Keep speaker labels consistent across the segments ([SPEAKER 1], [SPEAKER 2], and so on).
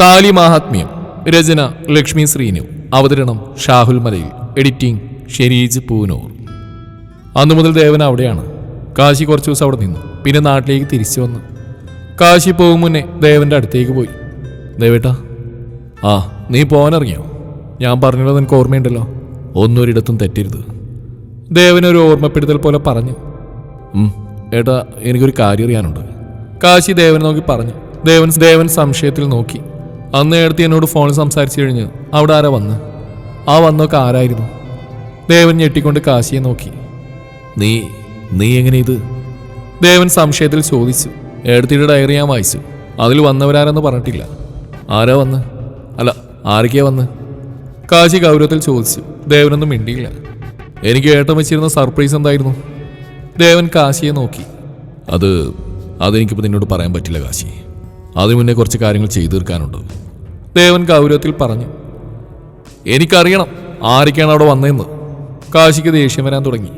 [SPEAKER 1] താലി മാഹാത്മ്യം രചന ലക്ഷ്മി ശ്രീനു അവതരണം ഷാഹുൽ മലയിൽ എഡിറ്റിംഗ് ഷെരീജ് പൂനൂർ. അന്നു മുതൽ ദേവൻ അവിടെയാണ്. കാശി കുറച്ച് ദിവസം അവിടെ നിന്നു. പിന്നെ നാട്ടിലേക്ക് തിരിച്ചു വന്നു. കാശി പോകും മുന്നേ ദേവന്റെ അടുത്തേക്ക് പോയി. ദേവേട്ടാ ആ നീ പോകാനിറങ്ങിയോ ഞാൻ പറഞ്ഞല്ലോ നിനക്ക് ഓർമ്മയുണ്ടല്ലോ. ഒന്നൊരിടത്തും തെറ്റരുത്. ദേവനൊരു ഓർമ്മപ്പെടുത്തൽ പോലെ പറഞ്ഞു. ഏട്ടാ എനിക്കൊരു കാര്യം അറിയാനുണ്ട്. കാശി ദേവനെ നോക്കി പറഞ്ഞു. ദേവൻ ദേവൻ സംശയത്തിൽ നോക്കി. അന്ന് എടുത്ത് എന്നോട് ഫോണിൽ സംസാരിച്ചു കഴിഞ്ഞ് അവിടെ ആരാ വന്ന്? ആ വന്നൊക്കെ ആരായിരുന്നു? ദേവൻ ഞെട്ടിക്കൊണ്ട് കാശിയെ നോക്കി. നീ നീ എങ്ങനെ ഇത് ദേവൻ സംശയത്തിൽ ചോദിച്ചു. എടുത്തിട്ട് ഡയറി ഞാൻ വായിച്ചു. അതിൽ വന്നവരാരെന്ന് പറഞ്ഞിട്ടില്ല. ആരാ വന്ന്? അല്ല ആരൊക്കെയാ വന്ന്? കാശി ഗൗരവത്തിൽ ചോദിച്ചു. ദേവനൊന്നും മിണ്ടിയില്ല. എനിക്ക് ഏട്ടം വെച്ചിരുന്ന സർപ്രൈസ് എന്തായിരുന്നു? ദേവൻ കാശിയെ നോക്കി. അത് അതെനിക്കിപ്പോൾ നിന്നോട് പറയാൻ പറ്റില്ല കാശി. അതിനു മുന്നേ കുറച്ച് കാര്യങ്ങൾ ചെയ്തു തീർക്കാനുണ്ട്. ദേവൻ ഗൗരവത്തിൽ പറഞ്ഞു എനിക്കറിയണം ആരൊക്കെയാണ് അവിടെ വന്നതെന്ന്. കാശിക്ക് ദേഷ്യം വരാൻ തുടങ്ങി.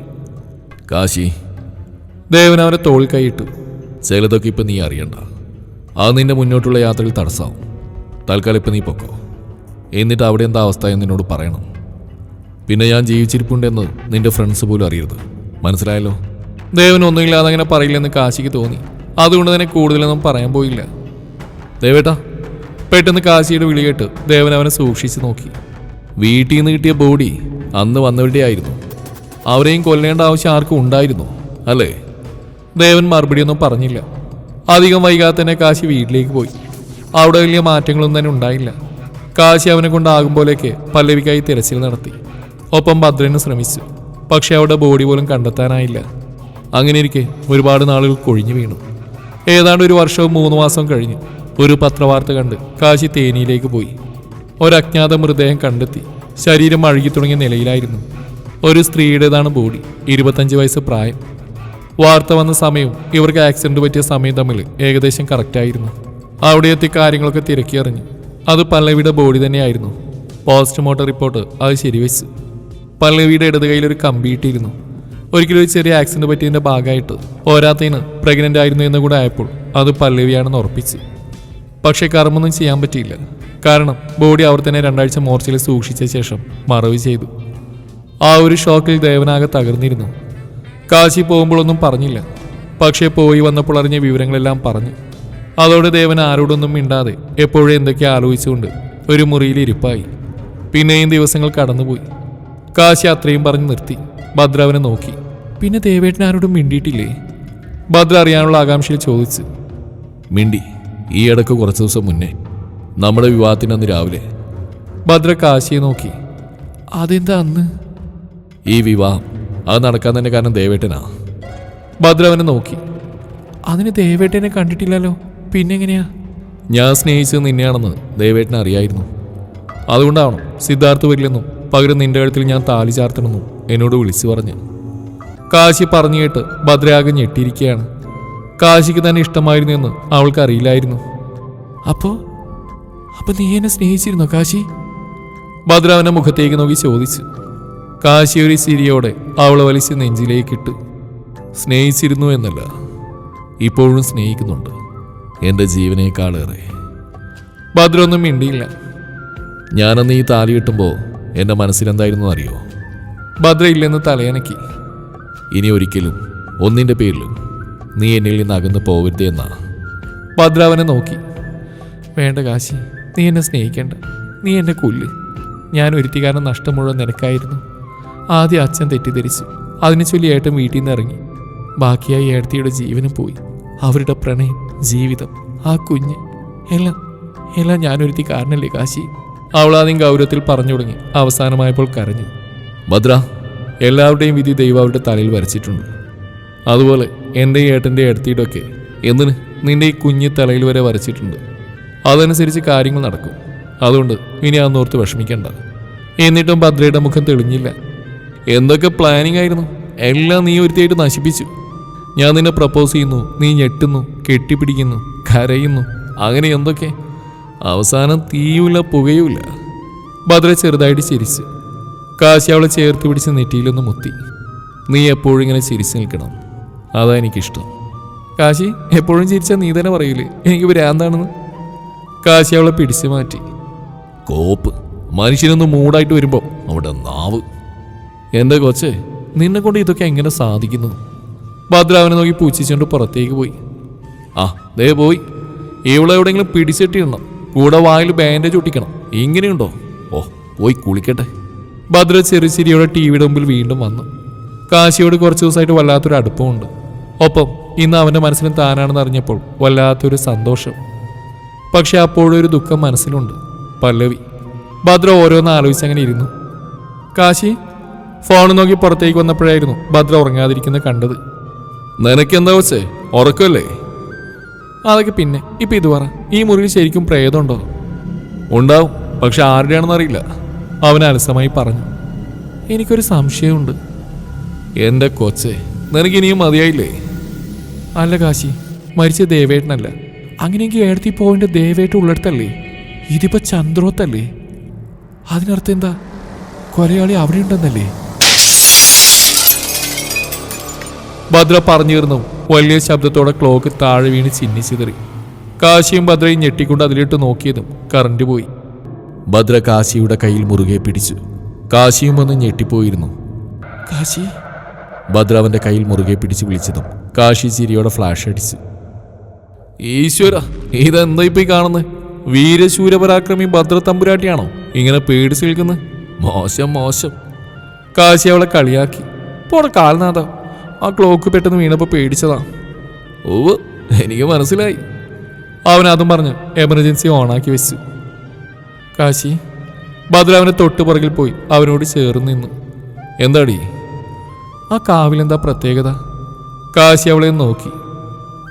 [SPEAKER 1] കാശി? ദേവൻ അവരെ തോൾ കൈയിട്ടു ചിലതൊക്കെ ഇപ്പം നീ അറിയണ്ട. അത് നിന്റെ മുന്നോട്ടുള്ള യാത്രയിൽ തടസ്സമാവും തൽക്കാലം ഇപ്പം നീ പൊക്കോ. എന്നിട്ട് അവിടെ എന്താ അവസ്ഥ എന്ന് നിന്നോട് പറയണം. പിന്നെ ഞാൻ ജീവിച്ചിരിപ്പുണ്ടെന്ന് നിന്റെ ഫ്രണ്ട്സ് പോലും അറിയരുത്. മനസ്സിലായല്ലോ? ദേവൻ ഒന്നുമില്ലാതെ അങ്ങനെ പറയില്ലെന്ന് കാശിക്ക് തോന്നി. അതുകൊണ്ട് തന്നെ കൂടുതലൊന്നും പറയാൻ പോയില്ല. ദേവേട്ടാ പെട്ടെന്ന് കാശിയുടെ വിളി കേട്ട് ദേവൻ അവനെ സൂക്ഷിച്ച് നോക്കി. വീട്ടിൽ നിന്ന് കിട്ടിയ ബോഡി അന്ന് വന്നവരുടെ ആയിരുന്നു. അവരെയും കൊല്ലേണ്ട ആവശ്യം ആർക്കും ഉണ്ടായിരുന്നു അല്ലേ? ദേവൻ മറുപടിയൊന്നും പറഞ്ഞില്ല. അധികം വൈകാതെ തന്നെ കാശി വീട്ടിലേക്ക് പോയി. അവിടെ വലിയ മാറ്റങ്ങളൊന്നും തന്നെ ഉണ്ടായില്ല. കാശി അവനെ കൊണ്ടാകും പോലെയൊക്കെ പല്ലവിക്കായി തിരച്ചിൽ നടത്തി. ഒപ്പം ഭദ്രന് ശ്രമിച്ചു. പക്ഷെ അവിടെ ബോഡി പോലും കണ്ടെത്താനായില്ല. അങ്ങനെ ഇരിക്കെ ഒരുപാട് നാളുകൾ കൊഴിഞ്ഞു വീണു. ഏതാണ്ട് ഒരു വർഷവും മൂന്ന് മാസവും കഴിഞ്ഞു. ഒരു പത്രവാർത്ത കണ്ട് കാശി തേനിയിലേക്ക് പോയി. ഒരജ്ഞാത മൃതദേഹം കണ്ടെത്തി. ശരീരം അഴുകി തുടങ്ങിയ നിലയിലായിരുന്നു. ഒരു സ്ത്രീയുടേതാണ് ബോഡി ഇരുപത്തഞ്ച് വയസ്സ് പ്രായം. വാർത്ത വന്ന സമയവും ഇവർക്ക് ആക്സിഡന്റ് പറ്റിയ സമയം തമ്മിൽ ഏകദേശം കറക്റ്റായിരുന്നു അവിടെ എത്തി കാര്യങ്ങളൊക്കെ തിരക്കിയറിഞ്ഞു അത് പല്ലവിയുടെ ബോഡി തന്നെയായിരുന്നു. പോസ്റ്റ്മോർട്ടം റിപ്പോർട്ട് അത് ശരിവെച്ചു. പല്ലവിയുടെ ഇടത് കയ്യിൽ ഒരു കമ്പി ഇട്ടിരുന്നു. ഒരിക്കലും ഒരു ചെറിയ ആക്സിഡന്റ് പറ്റിയതിന്റെ ഭാഗമായിട്ട് പോരാത്തതിന് പ്രഗ്നന്റ് ആയിരുന്നു എന്ന് കൂടെ ആയപ്പോൾ അത് പല്ലവിയാണെന്ന് ഉറപ്പിച്ചു. പക്ഷേ കർമ്മൊന്നും ചെയ്യാൻ പറ്റിയില്ല. കാരണം ബോഡി അവർ തന്നെ രണ്ടാഴ്ച മോർച്ചയിൽ സൂക്ഷിച്ച ശേഷം മറവ് ചെയ്തു. ആ ഒരു ഷോക്കിൽ ദേവനാകെ തകർന്നിരുന്നു. കാശി പോകുമ്പോഴൊന്നും പറഞ്ഞില്ല. പക്ഷേ പോയി വന്നപ്പോൾ അറിഞ്ഞ വിവരങ്ങളെല്ലാം പറഞ്ഞു. അതോടെ ദേവൻ ആരോടൊന്നും മിണ്ടാതെ എപ്പോഴും എന്തൊക്കെ ആലോചിച്ചുകൊണ്ട് ഒരു മുറിയിൽ ഇരിപ്പായി. പിന്നെയും ദിവസങ്ങൾ കടന്നുപോയി. കാശി അത്രയും പറഞ്ഞ് നിർത്തി. ഭദ്ര അവനെ നോക്കി. പിന്നെ ദേവേട്ടനാരോടും മിണ്ടിയിട്ടില്ലേ? ഭദ്ര അറിയാനുള്ള ആകാംക്ഷയിൽ ചോദിച്ചു. മിണ്ടി. ഈ ഇടയ്ക്ക് കുറച്ച് ദിവസം മുന്നേ നമ്മുടെ വിവാഹത്തിന് അന്ന് രാവിലെ ഭദ്ര കാശിയെ നോക്കി അതെന്താ അന്ന്? ഈ വിവാഹം. അത് നടക്കാൻ തന്നെ കാരണം ദേവേട്ടനാ. ഭദ്ര അവനെ നോക്കി അതിന് ദേവേട്ടനെ കണ്ടിട്ടില്ലല്ലോ. പിന്നെ എങ്ങനെയാ ഞാൻ സ്നേഹിച്ചത് നിന്നെയാണെന്ന് ദേവേട്ടൻ അറിയായിരുന്നു. അതുകൊണ്ടാവണം സിദ്ധാർത്ഥ് വരില്ലെന്നും പകരം നിന്റെ കഴുത്തിൽ ഞാൻ താലി ചാർത്തണമെന്നും എന്നോട് വിളിച്ചു പറഞ്ഞു കാശി പറഞ്ഞു കേട്ട് ഭദ്രയാകെ ഞെട്ടിയിരിക്കുകയാണ്. കാശിക്ക് തന്നെ ഇഷ്ടമായിരുന്നു എന്ന് അവൾക്ക് അറിയില്ലായിരുന്നു അപ്പോ അപ്പൊ നീ എന്നെ സ്നേഹിച്ചിരുന്നോ കാശി? ഭദ്രാവിന്റെ മുഖത്തേക്ക് നോക്കി ചോദിച്ചു. കാശി ഒരു ചിരിയോടെ അവളെ വലിച്ച് നെഞ്ചിലേക്ക് ഇട്ടു. സ്നേഹിച്ചിരുന്നു എന്നല്ല ഇപ്പോഴും സ്നേഹിക്കുന്നുണ്ട്. എന്റെ ജീവനേക്കാളേറെ. ഭദ്രൊന്നും മിണ്ടിയില്ല. ഞാനന്ന് ഈ താലി കിട്ടുമ്പോൾ എന്റെ മനസ്സിലെന്തായിരുന്നു അറിയോ? ഭദ്ര ഇല്ലെന്ന് തലയണക്കി ഇനി ഒരിക്കലും ഒന്നിന്റെ പേരിലും നീ എന്നിൽ നിന്ന് അകന്ന് പോകരുത് എന്നാ. ഭദ്രാവനെ നോക്കി. വേണ്ട കാശി നീ എന്നെ സ്നേഹിക്കേണ്ട. നീ എന്നെ കൊല്ല്. ഞാൻ ഒരുത്തി കാരണം നഷ്ടം മുഴുവൻ നിനക്കായിരുന്നു. ആദ്യം അച്ഛൻ തെറ്റിദ്ധരിച്ചു. അതിനെ ചൊല്ലി ഏട്ടൻ വീട്ടിൽ നിന്ന് ഇറങ്ങി. ബാക്കിയായി ഏട്ടത്തിയുടെ ജീവനും പോയി. അവരുടെ പ്രണയം ജീവിതം ആ കുഞ്ഞ് എല്ലാം എല്ലാം ഞാനൊരുത്തി കാരണല്ലേ കാശി? അവളാദ്യം ഗൗരവത്തിൽ പറഞ്ഞു തുടങ്ങി. അവസാനമായപ്പോൾ കരഞ്ഞു. ഭദ്ര എല്ലാവരുടെയും വിധി ദൈവം അവരുടെ തലയിൽ വരച്ചിട്ടുണ്ട്. അതുപോലെ എന്റെ ഏട്ടന്റെ എടുത്തിയിട്ടൊക്കെ എന്തിന്? നിന്റെ ഈ കുഞ്ഞു തലയിൽ വരെ വരച്ചിട്ടുണ്ട്. അതനുസരിച്ച് കാര്യങ്ങൾ നടക്കും. അതുകൊണ്ട് ഇനി അന്നോർത്ത് വിഷമിക്കണ്ട. എന്നിട്ടും ഭദ്രയുടെ മുഖം തെളിഞ്ഞില്ല. എന്തൊക്കെ പ്ലാനിങ് ആയിരുന്നു? എല്ലാം നീ ഒരുത്തിയായിട്ട് നശിപ്പിച്ചു. ഞാൻ നിന്നെ പ്രപ്പോസ് ചെയ്യുന്നു നീ ഞെട്ടുന്നു കെട്ടിപ്പിടിക്കുന്നു കരയുന്നു അങ്ങനെ എന്തൊക്കെ? അവസാനം തീയുമില്ല പുകയുമില്ല. ഭദ്ര ചെറുതായിട്ട് ചിരിച്ചു. കാശി അവളെ ചേർത്ത് പിടിച്ച് നെറ്റിയിലൊന്ന് മുത്തി. നീ എപ്പോഴും ഇങ്ങനെ ചിരിച്ചു നിൽക്കണം. അതാ എനിക്കിഷ്ടം. കാശി എപ്പോഴും ചിരിച്ചാൽ നീ തന്നെ പറയൂലേ? എനിക്ക് ഭ്രാന്താണെന്ന്. കാശി അവളെ പിടിച്ചു മാറ്റി. കോപ്പ്. മനുഷ്യനൊന്ന് മൂടായിട്ട് വരുമ്പോൾ അവിടെ നാവ്. എന്റെ കൊച്ചെ നിന്നെ കൊണ്ട് ഇതൊക്കെ എങ്ങനെ സാധിക്കുന്നു? ഭദ്രാവനെ നോക്കി പൂച്ചിച്ചുകൊണ്ട് പുറത്തേക്ക് പോയി. ആ ദേ പോയി. ഇവിടെ എവിടെയെങ്കിലും പിടിച്ചിട്ടിടണം. കൂടെ വായിൽ ബാൻഡേജ് ഒട്ടിക്കണം. ഇങ്ങനെയുണ്ടോ? ഓ പോയി കുളിക്കട്ടെ. ഭദ്ര ചെറിയ ചിരിയോടെ ടി വിയുടെ മുമ്പിൽ വീണ്ടും വന്നു. കാശിയോട് കുറച്ച് ദിവസമായിട്ട് വല്ലാത്തൊരു അടുപ്പമുണ്ട്. ഒപ്പം ഇന്ന് അവന്റെ മനസ്സിന് താനാണെന്ന് അറിഞ്ഞപ്പോൾ വല്ലാത്തൊരു സന്തോഷം. പക്ഷെ അപ്പോഴൊരു ദുഃഖം മനസ്സിലുണ്ട്. പല്ലവി. ഭദ്ര ഓരോന്ന് ആലോചിച്ച് അങ്ങനെ ഇരുന്നു. കാശി ഫോൺ നോക്കി പുറത്തേക്ക് വന്നപ്പോഴായിരുന്നു ഭദ്ര ഉറങ്ങാതിരിക്കുന്നത് കണ്ടത്. നിനക്കെന്താ വെച്ചേ ഉറക്കല്ലേ? അതൊക്കെ പിന്നെ. ഇപ്പൊ ഇത് പറ. ഈ മുറിയിൽ ശരിക്കും പ്രേതമുണ്ടോ? ഉണ്ടാവും. പക്ഷെ ആരുടെയാണെന്ന് അറിയില്ല. അവൻ അലസമായി പറഞ്ഞു. എനിക്കൊരു സംശയമുണ്ട്. എന്റെ കൊച്ചേ നിനക്കിനിയും മതിയായില്ലേ? അല്ല കാശി മരിച്ച ദേവേട്ടനല്ല. അങ്ങനെയെങ്കിൽ ഏടത്തി പോവേണ്ട ദേവേട്ട ഉള്ളിടത്തല്ലേ? ഇതിപ്പോ ചന്ദ്രോത്തല്ലേ? അതിനർത്ഥം എന്താ? കൊലയാളി അവിടെ ഉണ്ടെന്നല്ലേ? ഭദ്ര പറഞ്ഞിരുന്നു. വലിയ ശബ്ദത്തോടെ ക്ലോക്ക് താഴെ വീണ് ചിന്നിച്ചിതറി കാശിയും ഭദ്രയും ഞെട്ടിക്കൊണ്ട് അതിലിട്ട് നോക്കിയതും കറണ്ട് പോയി. ഭദ്ര കാശിയുടെ കയ്യിൽ മുറുകെ പിടിച്ചു. കാശിയും ഒന്ന് ഞെട്ടിപ്പോയിരുന്നു. കാശി? ഭദ്ര അവന്റെ കയ്യിൽ മുറുകെ പിടിച്ച് വിളിച്ചതും കാശി ചിരിയോടെ ഫ്ലാഷ് അടിച്ച്. ഈശ്വര ഇതെന്താ ഇപ്പൊ ഈ കാണുന്നത് വീരശൂരപരാക്രമി ഭദ്ര തമ്പുരാട്ടിയാണോ ഇങ്ങനെ പേടിച്ച് നിൽക്കുന്നത് മോശം മോശം. കാശി അവളെ കളിയാക്കി. പോടെ കാൽനാഥ ആ ക്ലോക്ക് പെട്ടെന്ന് വീണപ്പോൾ പേടിച്ചതാ. ഓ എനിക്ക് മനസ്സിലായി. അവൻ അതും പറഞ്ഞ് എമർജൻസി ഓണാക്കി വെച്ചു. കാശി ഭദ്ര അവനെ തൊട്ട് പുറകിൽ പോയി അവനോട് ചേർന്ന് നിന്നു. എന്താടി? ആ കാവിലെന്താ പ്രത്യേകത? കാശി അവളെ നോക്കി.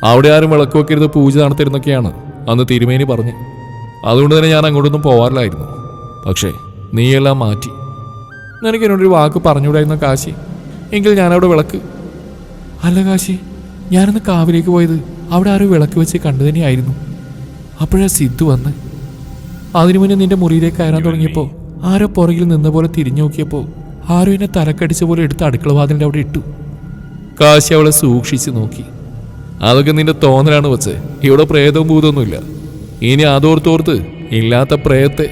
[SPEAKER 1] അവിടെ ആരും വിളക്ക് വെക്കരുത് പൂജ നടത്തിരുന്നൊക്കെയാണ് അന്ന് തിരുമേനി പറഞ്ഞു. അതുകൊണ്ട് തന്നെ ഞാൻ അങ്ങോട്ടൊന്നും പോവാറില്ലായിരുന്നു. പക്ഷേ നീയെല്ലാം മാറ്റി. നിനക്ക് എന്നോടൊരു വാക്ക് പറഞ്ഞുകൂടായിരുന്ന കാശി? എങ്കിൽ ഞാനവിടെ വിളക്ക്. അല്ല കാശി ഞാനന്ന് കാവിലേക്ക് പോയത് അവിടെ ആരും വിളക്ക് വെച്ച് കണ്ടു തന്നെയായിരുന്നു അപ്പോഴാ സിദ്ധു വന്ന്. അതിനു മുന്നേ നിന്റെ മുറിയിലേക്ക് കയറാൻ തുടങ്ങിയപ്പോൾ ആരോ പുറകിൽ നിന്ന പോലെ തിരിഞ്ഞു നോക്കിയപ്പോൾ ആരോ എന്നെ തലക്കടിച്ച പോലെ എടുത്ത് അടുക്കള വാതിലിന്റെ അവിടെ ഇട്ടു. കാശി അവളെ സൂക്ഷിച്ച് നോക്കി. അതൊക്കെ നിന്റെ തോന്നലാണ് വച്ച്. ഇവിടെ പ്രേതവും ഭൂതമൊന്നുമില്ല ഇനി അതോർത്തോർത്ത് ഇല്ലാത്ത പ്രേതത്തെ.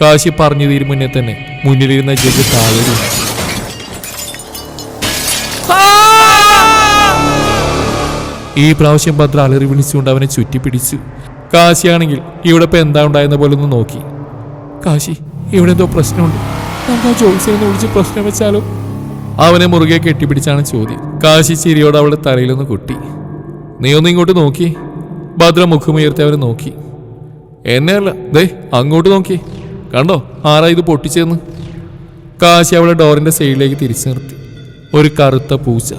[SPEAKER 1] കാശി പറഞ്ഞു തീരും മുന്നേ തന്നെ മുന്നിലിരുന്ന ജഡ്ജ് താഴെ. ഈ പ്രാവശ്യം ഭദ്ര അലറി വിളിച്ചുകൊണ്ട് അവനെ ചുറ്റിപ്പിടിച്ചു. കാശിയാണെങ്കിൽ ഇവിടെ ഇപ്പൊ എന്താ ഉണ്ടായെന്ന പോലെ ഒന്ന് നോക്കി. കാശി ഇവിടെ എന്തോ പ്രശ്നമുണ്ട്. നമുക്ക് ആ ജോത്സ്യനെ വിളിച്ച് പ്രശ്നം വെച്ചാലോ? അവനെ മുറുകെ കെട്ടിപ്പിടിച്ചാണ് ചോദ്യം. കാശി ചിരിയോട് അവളുടെ തലയിലൊന്ന് കുട്ടി. നീ ഒന്ന് ഇങ്ങോട്ട് നോക്കി. ഭദ്ര മുഖമുയർത്തി അവനെ നോക്കി. എന്നെ അല്ല. ദേ അങ്ങോട്ട് നോക്കി. കണ്ടോ? ആരാ ഇത് പൊട്ടിച്ചെന്ന് കാശി അവളെ ഡോറിന്റെ സൈഡിലേക്ക് തിരിച്ചു നിർത്തി. ഒരു കറുത്ത പൂച്ച.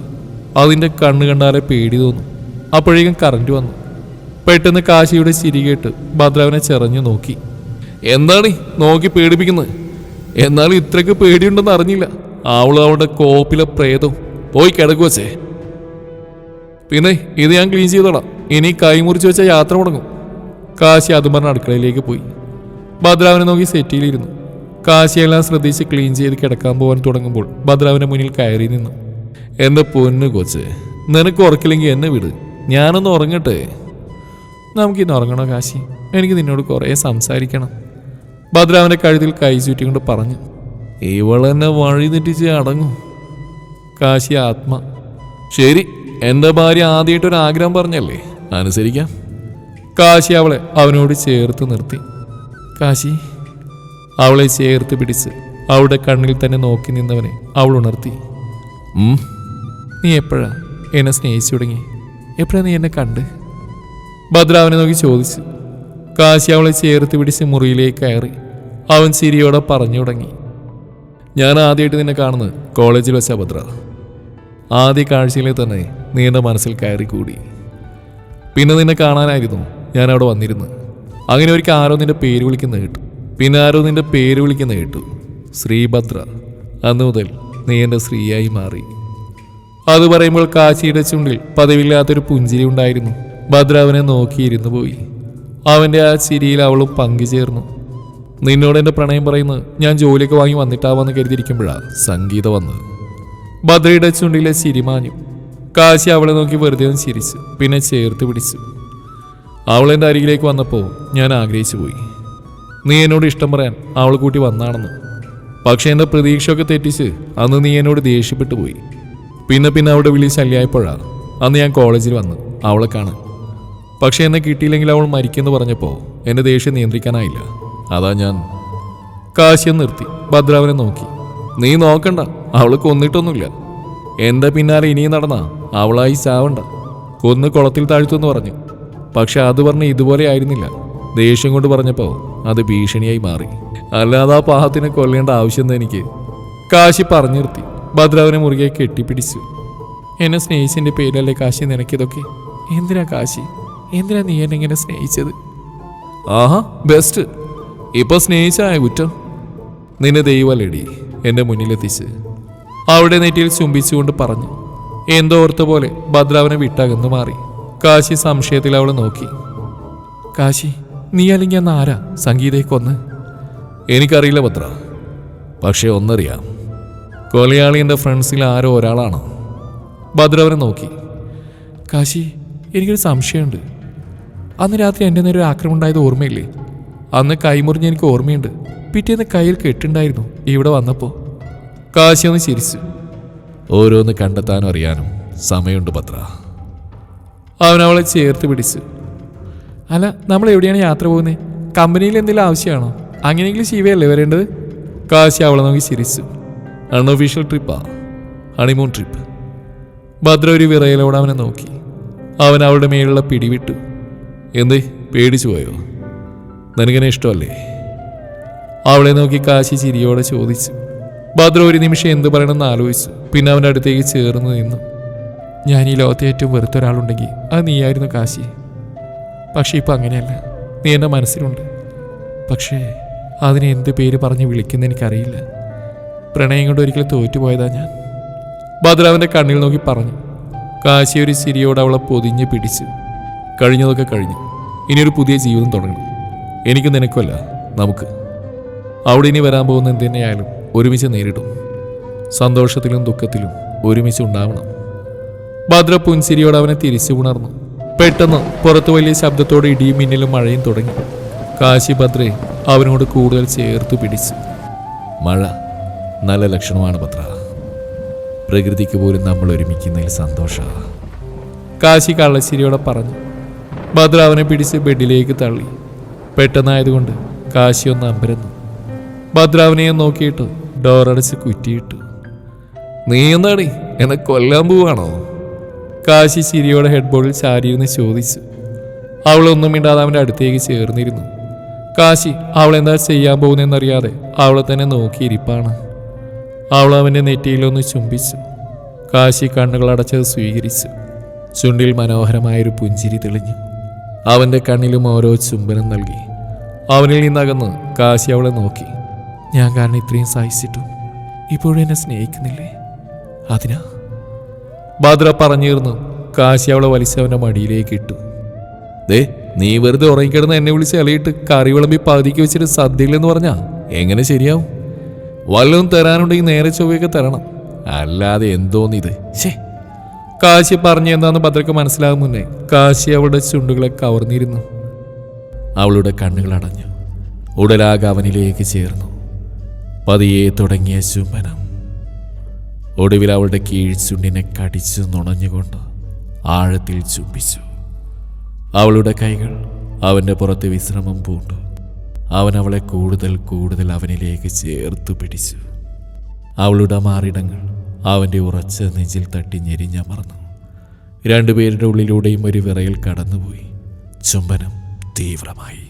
[SPEAKER 1] അതിന്റെ കണ്ണ് കണ്ടാലെ പേടി തോന്നും. അപ്പോഴേക്കും കറണ്ട് വന്നു. പെട്ടെന്ന് കാശിയുടെ ചിരി കേട്ട് ഭദ്രാവനെ ചെറഞ്ഞു നോക്കി. എന്താണ്? നോക്കി പേടിപ്പിക്കുന്നത്. എന്നാലും ഇത്രയ്ക്ക് പേടിയുണ്ടെന്ന് അറിഞ്ഞില്ല. അവൾ അവളുടെ കോപ്പിലെ പ്രേതവും പോയി കിടക്കുവച്ചേ പിന്നെ ഇത് ഞാൻ ക്ലീൻ ചെയ്തോളാം. ഇനി കൈമുറിച്ച് വെച്ച യാത്ര മുടങ്ങും. കാശി അതും പറഞ്ഞ അടുക്കളയിലേക്ക് പോയി. ഭദ്രാവനെ നോക്കി സെറ്റിയിലിരുന്നു കാശിയെല്ലാം ശ്രദ്ധിച്ച് ക്ലീൻ ചെയ്ത് കിടക്കാൻ പോകാൻ തുടങ്ങുമ്പോൾ ഭദ്രാവിന്റെ മുന്നിൽ കയറി നിന്നു. എന്റെ പൊന്ന് കൊച്ച് നിനക്ക് ഉറക്കില്ലെങ്കിൽ എന്നെ വിട്. ഞാനൊന്ന് ഉറങ്ങട്ടെ. നമുക്കിന്ന് ഉറങ്ങണോ കാശി? എനിക്ക് നിന്നോട് കുറേ സംസാരിക്കണം. ഭദ്രാവിന്റെ കഴുതിൽ കൈ ചുറ്റിക്കൊണ്ട് പറഞ്ഞു. ഇവളെന്നെ വഴി തെറ്റിച്ച് അടങ്ങും. കാശി ആത്മ. ശരി എന്റെ ഭാര്യ ആദ്യമായിട്ടൊരു ആഗ്രഹം പറഞ്ഞല്ലേ? അനുസരിക്കാം. കാശി അവളെ അവനോട് ചേർത്ത് നിർത്തി. കാശി അവളെ ചേർത്ത് പിടിച്ച് അവളുടെ കണ്ണിൽ തന്നെ നോക്കി നിന്നവനെ അവൾ ഉണർത്തി. "ഉം, നീ എപ്പോഴാ എന്നെ സ്നേഹിച്ചു തുടങ്ങി? എപ്പോഴാ നീ എന്നെ കണ്ട്? ഭദ്ര അവനെ നോക്കി ചോദിച്ചു. കാശി അവളെ ചേർത്ത് പിടിച്ച് മുറിയിലേക്ക് കയറി അവൻ ചിരിയോടെ പറഞ്ഞു തുടങ്ങി. ഞാൻ ആദ്യമായിട്ട് നിന്നെ കാണുന്നത് കോളേജിൽ വെച്ചാ ഭദ്ര. ആദ്യ കാഴ്ചയിലെ തന്നെ നീ എന്റെ മനസ്സിൽ കയറി കൂടി. പിന്നെ നിന്നെ കാണാനായിരുന്നു ഞാൻ അവിടെ വന്നിരുന്നത്. അങ്ങനെ ഒരിക്കൽ ആരോ നിന്റെ പേര് വിളിക്കുന്ന കേട്ടു. പിന്നെ ആരോ നിന്റെ പേര് വിളിക്കുന്ന കേട്ടു. ശ്രീഭദ്ര. അന്ന് മുതൽ നീ എന്റെ സ്ത്രീയായി മാറി. അത് പറയുമ്പോൾ കാശിയുടെ ചുണ്ടിൽ പതിവില്ലാത്തൊരു പുഞ്ചിരി ഉണ്ടായിരുന്നു. ഭദ്ര അവനെ നോക്കിയിരുന്നു പോയി അവന്റെ ആ ചിരിയിൽ അവളും പങ്കുചേർന്നു. നിന്നോട് എന്റെ പ്രണയം പറയുന്നത് ഞാൻ ജോലിയൊക്കെ വാങ്ങി വന്നിട്ടാവാന്ന് കരുതിയിരിക്കുമ്പോഴാണ് സംഗീതം വന്നത് ഭദ്രയുടെ ചുണ്ടിലെ ചിരിമാഞ്ഞു കാശി അവളെ നോക്കി വെറുതെ ഒന്ന് ചിരിച്ചു. പിന്നെ ചേർത്ത് പിടിച്ചു. അവൾ എന്റെ അരികിലേക്ക് വന്നപ്പോൾ ഞാൻ ആഗ്രഹിച്ചു പോയി. നീ എന്നോട് ഇഷ്ടം പറയാൻ അവൾ കൂട്ടി വന്നാണെന്ന്. പക്ഷെ എന്റെ പ്രതീക്ഷയൊക്കെ തെറ്റിച്ച് അന്ന് നീ എന്നോട് ദേഷ്യപ്പെട്ടു പോയി. പിന്നെ പിന്നെ അവിടെ വിളി ശല്യമായപ്പോഴാണ് അന്ന് ഞാൻ കോളേജിൽ വന്ന് അവളെ കാണാൻ. പക്ഷെ എന്നെ കിട്ടിയില്ലെങ്കിൽ അവൾ മരിക്കുമെന്ന് പറഞ്ഞപ്പോൾ എന്റെ ദേഷ്യം നിയന്ത്രിക്കാനായില്ല. അതാ ഞാൻ. കാശിയെ നിർത്തി. ഭദ്രാവനെ നോക്കി. നീ നോക്കണ്ട. അവൾ കൊന്നിട്ടൊന്നുമില്ല. എന്റെ പിന്നാലെ ഇനിയും നടന്ന. അവളായി ചാവണ്ട. കൊന്ന് കുളത്തിൽ താഴ്ത്തുമെന്ന് പറഞ്ഞു. പക്ഷെ അത് പറഞ്ഞ് ഇതുപോലെ ആയിരുന്നില്ല. ദേഷ്യം കൊണ്ട് പറഞ്ഞപ്പോൾ അത് ഭീഷണിയായി മാറി. അല്ലാതെ ആ പാഹത്തിനെ കൊല്ലേണ്ട ആവശ്യം എനിക്ക് കാശി പറഞ്ഞു നിർത്തി. ഭദ്രാവനെ മുറുകെ കെട്ടിപ്പിടിച്ചു. എന്നെ സ്നേഹിച്ചതിന്റെ പേരല്ലേ കാശി നിനക്കിതൊക്കെ? എന്തിനാ കാശി? എന്തിനാ നീ എന്നെ ഇങ്ങനെ സ്നേഹിച്ചത്? ആഹാ ബെസ്റ്റ് ഇപ്പൊ സ്നേഹിച്ചായ കുറ്റം? നിന്നെ ദൈവലടി എന്റെ മുന്നിലെത്തിച്ച്. അവിടെ നെറ്റിയിൽ ചുംബിച്ചുകൊണ്ട് പറഞ്ഞു എന്തോ ഓർത്ത പോലെ ഭദ്രാവനെ വിട്ടകന്നു മാറി. കാശി സംശയത്തിൽ അവൾ നോക്കി. കാശി നീ അല്ലെങ്കിൽ അന്ന് ആരാ സംഗീതയെ കൊന്ന് എനിക്കറിയില്ല ഭദ്ര പക്ഷേ ഒന്നറിയാം. കൊലയാളി എന്റെ ഫ്രണ്ട്സിൽ ആരോ ഒരാളാണ്. ഭദ്രവനെ നോക്കി. കാശി എനിക്കൊരു സംശയമുണ്ട്. അന്ന് രാത്രി എന്റെ നേരെ ഒരു ആക്രമണം ഉണ്ടായത് ഓർമ്മയില്ലേ? അന്ന് കൈമുറിഞ്ഞ് എനിക്ക് ഓർമ്മയുണ്ട്. പിറ്റേന്ന് കയ്യിൽ കെട്ടുണ്ടായിരുന്നു. ഇവിടെ വന്നപ്പോൾ കാശി ഒന്ന് ചിരിച്ചു. ഓരോന്ന് കണ്ടെത്താനും അറിയാനും സമയമുണ്ട് പത്ര അവൻ അവളെ ചേർത്ത് പിടിച്ചു. അല്ല നമ്മൾ എവിടെയാണ് യാത്ര പോകുന്നത് കമ്പനിയിൽ എന്തെങ്കിലും ആവശ്യമാണോ? അങ്ങനെയെങ്കിലും ശിവയല്ലേ വരേണ്ടത്? കാശി അവളെ നോക്കി ചിരിച്ചു. അൺഒഫീഷ്യൽ ട്രിപ്പാ ഹണിമൂൺ ട്രിപ്പ് ഭദ്ര ഒരു വിറയലോടെ അവനെ നോക്കി. അവൻ അവളുടെ മേലുള്ള പിടിവിട്ടു. എന്തേ? പേടിച്ചു പോയോ? നിനക്കെന്നെ ഇഷ്ടമല്ലേ? അവളെ നോക്കി കാശി ചിരിയോടെ ചോദിച്ചു. ഭദ്ര ഒരു നിമിഷം എന്ത് പറയണമെന്ന് ആലോചിച്ചു. പിന്നെ അവന്റെ അടുത്തേക്ക് ചേർന്ന് നിന്നു. ഞാൻ ഈ ലോകത്തെ ഏറ്റവും വെറുത്ത ഒരാളുണ്ടെങ്കിൽ അത് നീയായിരുന്നു കാശി. പക്ഷേ ഇപ്പം അങ്ങനെയല്ല. നീ എന്റെ മനസ്സിലുണ്ട്. പക്ഷേ അതിനെ എന്ത് പേര് പറഞ്ഞ് വിളിക്കുന്ന എനിക്കറിയില്ല. പ്രണയം കൊണ്ട് ഒരിക്കലും തോറ്റുപോയതാ ഞാൻ. ഭദ്ര അവന്റെ കണ്ണിൽ നോക്കി പറഞ്ഞു. കാശി ഒരു ചിരിയോട് അവളെ പൊതിഞ്ഞ് പിടിച്ചു. കഴിഞ്ഞതൊക്കെ കഴിഞ്ഞു. ഇനിയൊരു പുതിയ ജീവിതം തുടങ്ങണം. എനിക്ക് നിനക്കുമല്ല നമുക്ക്. അവിടെ ഇനി വരാൻ പോകുന്ന എന്ത് തന്നെയായാലും ഒരുമിച്ച് നേരിടും. സന്തോഷത്തിലും ദുഃഖത്തിലും ഒരുമിച്ച് ഉണ്ടാവണം. ഭദ്ര പുൻസിരിയോട് അവനെ തിരിച്ചു ഉണർന്നു. പെട്ടെന്ന് പുറത്ത് വലിയ ശബ്ദത്തോടെ ഇടിയും മിന്നലും മഴയും തുടങ്ങി. കാശി ഭദ്രയെ അവനോട് കൂടുതൽ ചേർത്ത് പിടിച്ചു. മഴ നല്ല ലക്ഷണമാണ് ഭദ്ര. പ്രകൃതിക്ക് പോലും നമ്മൾ ഒരുമിക്കുന്നതിൽ സന്തോഷ. കാശി കള്ളശ്ശേരിയോടെ പറഞ്ഞു. ഭദ്ര അവനെ പിടിച്ച് ബെഡിലേക്ക് തള്ളി. പെട്ടെന്നായതുകൊണ്ട് കാശി ഒന്ന് അമ്പരന്നു. ഭദ്ര അവനെ നോക്കിയിട്ട് ഡോറടച്ച് കുറ്റിയിട്ടു. നീ എന്താടി? എന്നെ കൊല്ലാൻ പോവാണോ? കാശി ചിരിയോടെ ഹെഡ്ബോർഡിൽ ചാരിയിരുന്ന് ചോദിച്ചു. അവളൊന്നും മിണ്ടാതെ അവന്റെ അടുത്തേക്ക് ചേർന്നിരുന്നു. കാശി അവളെന്താ ചെയ്യാൻ പോകുന്നതെന്നറിയാതെ അവളെ തന്നെ നോക്കിയിരിപ്പാണ്. അവൾ അവന്റെ നെറ്റിയിലൊന്ന് ചുംബിച്ചു. കാശി കണ്ണുകളടച്ചത് സ്വീകരിച്ചു. ചുണ്ടിൽ മനോഹരമായൊരു പുഞ്ചിരി തെളിഞ്ഞു. അവന്റെ കണ്ണിലും ഓരോ ചുംബനം നൽകി. അവനിൽ നിന്നകന്ന് കാശി അവളെ നോക്കി. ഞാൻ കാരണം ഇത്രയും സഹിച്ചിട്ടും ഇപ്പോഴും എന്നെ സ്നേഹിക്കുന്നില്ലേ? അതിനാ? ഭദ്ര പറഞ്ഞിരുന്നു കാശി അവളെ വലിച്ചവന്റെ മടിയിലേക്ക് ഇട്ടു. ദേ നീ വെറുതെ ഉറങ്ങിക്കിടന്ന് എന്നെ വിളിച്ച് ഇളയിട്ട് കറി വിളമ്പി പകുതിക്ക് വെച്ചിട്ട് സദ്യയില്ലെന്ന് പറഞ്ഞാ? എങ്ങനെ ശരിയാവും? വല്ലതും തരാനുണ്ടെങ്കിൽ നേരെ ചൊവ്വയൊക്കെ തരണം. അല്ലാതെ എന്തോന്നിത്? ശേ കാശി പറഞ്ഞു എന്താന്ന് ഭദ്രക്ക് മനസ്സിലാകും മുന്നേ കാശി അവളുടെ ചുണ്ടുകളെ കവർന്നിരുന്നു. അവളുടെ കണ്ണുകൾ അടഞ്ഞു. ഉടലാകെ അവനിലേക്ക് ചേർന്നു. പതിയെ തുടങ്ങിയ ചുംബനം. ഒടുവിൽ അവളുടെ കീഴ്ചുണ്ടിനെ കടിച്ചു നുണഞ്ഞുകൊണ്ട് ആഴത്തിൽ ചുംബിച്ചു. അവളുടെ കൈകൾ അവന്റെ പുറത്ത് വിശ്രമം പൂണ്ടു. അവൻ അവളെ കൂടുതൽ കൂടുതൽ അവനിലേക്ക് ചേർത്തു പിടിച്ചു. അവളുടെ മാറിടങ്ങൾ അവന്റെ ഉറച്ച നെഞ്ചിൽ തട്ടി ഞെരിഞ്ഞമർന്നു രണ്ടുപേരുടെ ഉള്ളിലൂടെയും ഒരു വിറയിൽ കടന്നുപോയി. ചുംബനം തീവ്രമായി.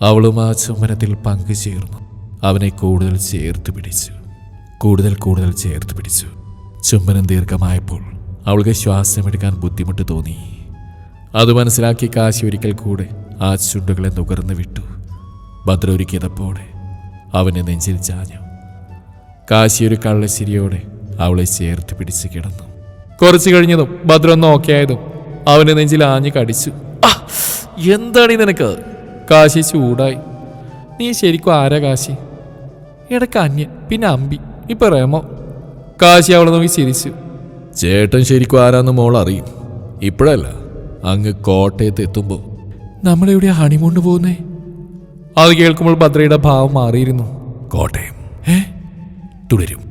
[SPEAKER 1] അവളും ആ ചുംബനത്തിൽ പങ്കുചേർന്നു അവനെ കൂടുതൽ ചേർത്ത് പിടിച്ചു. കൂടുതൽ കൂടുതൽ ചേർത്ത് പിടിച്ചു. ചുംബനം ദീർഘമായപ്പോൾ അവൾക്ക് ശ്വാസമെടുക്കാൻ ബുദ്ധിമുട്ട് തോന്നി. അത് മനസ്സിലാക്കി കാശി ഒരിക്കൽ കൂടെ ആ ചുണ്ടുകളെ നുകർന്നു വിട്ടു. ഭദ്ര ഒരു കിതപ്പോടെ അവനെ നെഞ്ചിൽ ചാഞ്ഞു. കാശി ഒരു കള്ളശ്ശിരിയോടെ അവളെ ചേർത്ത് പിടിച്ച് കിടന്നു. കുറച്ചു കഴിഞ്ഞതും ഭദ്ര ഒന്ന് ഓക്കെ ആയതും അവന്റെ നെഞ്ചിൽ ആഞ്ഞു കടിച്ചു. എന്താണ് ഈ നിനക്ക്? കാശി ചൂടായി. നീ ശരിക്കും ആരാ കാശി? ഇടയ്ക്ക് അന്യൻ പിന്നെ അമ്പി ഇപ്പൊ റേമോ. കാശി അവളെ നോക്കി ചിരിച്ചു. ചേട്ടൻ ശരിക്കും ആരാന്ന് മോൾ അറിയും. ഇപ്പോഴല്ല അങ്ങ് കോട്ടയത്ത് എത്തുമ്പോൾ നമ്മളെവിടെ ഹണിമൂണ്ട് പോകുന്നേ? അത് കേൾക്കുമ്പോൾ ഭദ്രയുടെ ഭാവം മാറിയിരുന്നു. കോട്ടയം. ഏ? തുടരും.